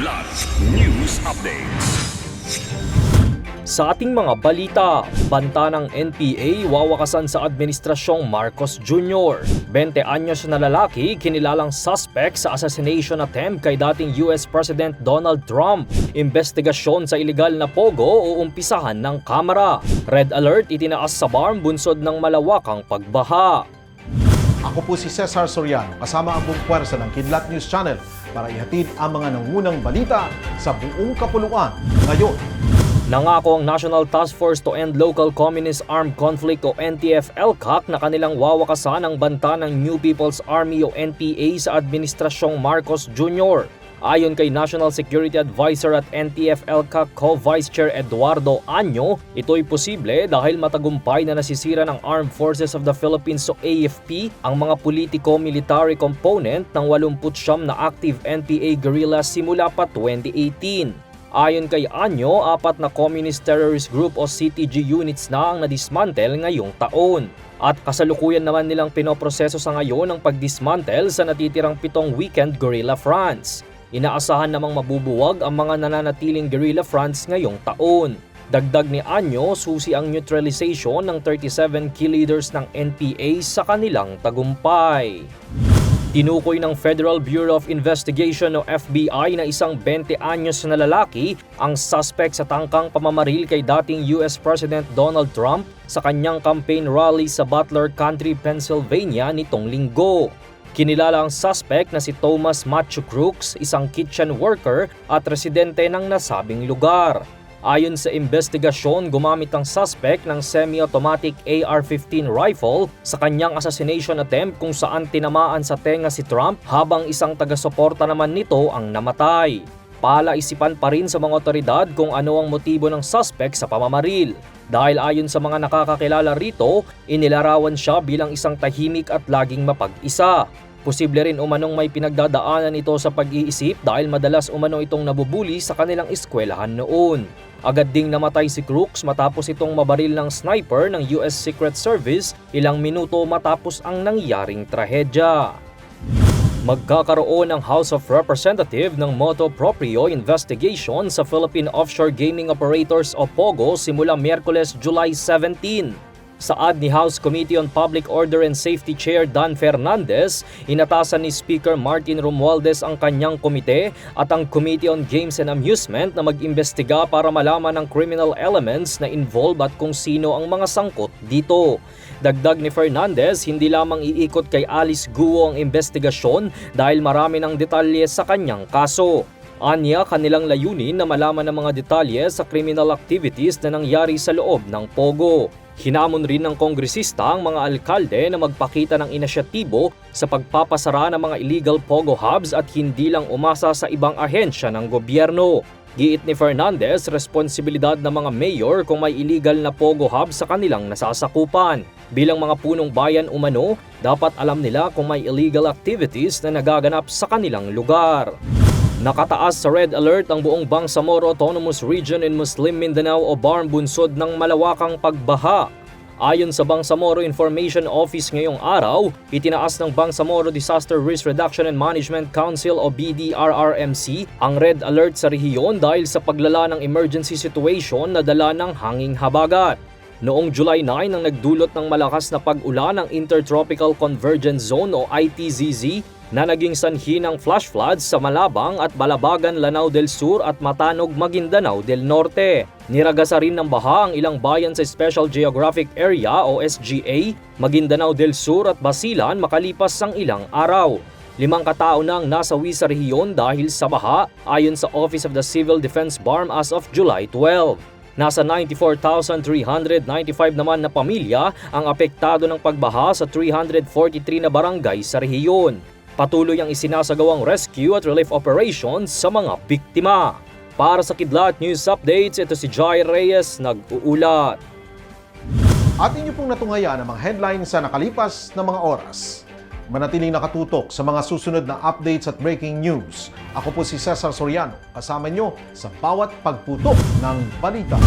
Kidlat News Updates. Sa ating mga balita, banta ng NPA wawakasan sa Administrasyong Marcos Jr. 20 anyos na lalaki kinilalang suspect sa assassination attempt kay dating US President Donald Trump. Investigasyon sa ilegal na pogo uumpisahan ng Kamara. Red alert itinaas sa BARM bunsod ng malawakang pagbaha. Ako po si Cesar Soriano, kasama ang buong puwersa ng Kidlat News Channel para ihatid ang mga nangunang balita sa buong kapuluan. Ngayon, Nangako ang National Task Force to End Local Communist Armed Conflict o NTF-ELCAC na kanilang wawakasan ang banta ng New People's Army o NPA sa Administrasyong Marcos Jr. Ayon kay National Security Advisor at NTF-ELCAC Co-Vice Chair Eduardo Anyo, ito'y posible dahil matagumpay na nasisira ng Armed Forces of the Philippines o AFP ang mga politiko-military component ng 89 na active NPA guerrillas simula pa 2018. Ayon kay Anyo, apat na Communist Terrorist Group o CTG units na ang nadismantle ngayong taon. At kasalukuyan naman nilang pinoproseso sa ngayon ang pagdismantle sa natitirang pitong weekend guerrilla fronts. Inaasahan namang mabubuwag ang mga nananatiling guerrilla fronts ngayong taon. Dagdag ni Anyo, susi ang neutralization ng 37 key leaders ng NPA sa kanilang tagumpay. Tinukoy ng Federal Bureau of Investigation o FBI na isang 20 anyos na lalaki ang suspect sa tangkang pamamaril kay dating US President Donald Trump sa kanyang campaign rally sa Butler County, Pennsylvania nitong linggo. Kinilala ang suspect na si Thomas Matthew Crooks, isang kitchen worker at residente ng nasabing lugar. Ayon sa investigasyon, gumamit ang suspect ng semi-automatic AR-15 rifle sa kanyang assassination attempt kung saan tinamaan sa tenga si Trump habang isang taga-suporta naman nito ang namatay. Palaisipan pa rin sa mga otoridad kung ano ang motibo ng suspect sa pamamaril. Dahil ayon sa mga nakakakilala rito, inilarawan siya bilang isang tahimik at laging mapag-isa. Posible rin umanong may pinagdadaanan ito sa pag-iisip dahil madalas umano itong nabubuli sa kanilang eskwelahan noon. Agad ding namatay si Crooks matapos itong mabaril ng sniper ng US Secret Service ilang minuto matapos ang nangyaring trahedya. Magkakaroon ng House of Representative ng moto proprio investigation sa Philippine Offshore Gaming Operators o POGO simula Miyerkules July 17. Saad ni House Committee on Public Order and Safety Chair Dan Fernandez, inatasan ni Speaker Martin Romualdez ang kanyang komite at ang Committee on Games and Amusement na mag-imbestiga para malaman ang criminal elements na involved at kung sino ang mga sangkot dito. Dagdag ni Fernandez, hindi lamang iikot kay Alice Guo ang investigasyon dahil marami ng detalye sa kanyang kaso. Anya kanilang layunin na malaman ang mga detalye sa criminal activities na nangyari sa loob ng Pogo. Hinamon rin ng kongresista ang mga alkalde na magpakita ng inisyatibo sa pagpapasara ng mga illegal Pogo hubs at hindi lang umasa sa ibang ahensya ng gobyerno. Giit ni Fernandez, responsibilidad ng mga mayor kung may illegal na Pogo hub sa kanilang nasasakupan. Bilang mga punong bayan umano, dapat alam nila kung may illegal activities na nagaganap sa kanilang lugar. Nakataas sa red alert ang buong Bangsamoro Autonomous Region in Muslim Mindanao o BARM bunsod ng malawakang pagbaha. Ayon sa Bangsamoro Information Office ngayong araw, itinaas ng Bangsamoro Disaster Risk Reduction and Management Council o BDRRMC ang red alert sa rehiyon dahil sa paglala ng emergency situation na dala ng hanging habagat. Noong July 9 nang nagdulot ng malakas na pag-ulan ng Intertropical Convergence Zone o ITZZ na naging sanhi ng flash floods sa Malabang at Balabagan, Lanao del Sur at Matanog, Maguindanao del Norte. Niragasa rin ng baha ang ilang bayan sa Special Geographic Area o SGA, Maguindanao del Sur at Basilan makalipas ang ilang araw. Limang katao na ang nasawi sa rehiyon dahil sa baha ayon sa Office of the Civil Defense BARM as of July 12. Nasa 94,395 naman na pamilya ang apektado ng pagbaha sa 343 na barangay sa rehiyon. Patuloy ang isinasagawang rescue at relief operations sa mga biktima. Para sa Kidlat News Updates, ito si Jai Reyes nag-uulat. at inyo pong natungayan ang mga headlines sa nakalipas na mga oras. Manatiling nakatutok sa mga susunod na updates at breaking news. Ako po si Cesar Soriano, kasama nyo sa bawat pagputok ng balita.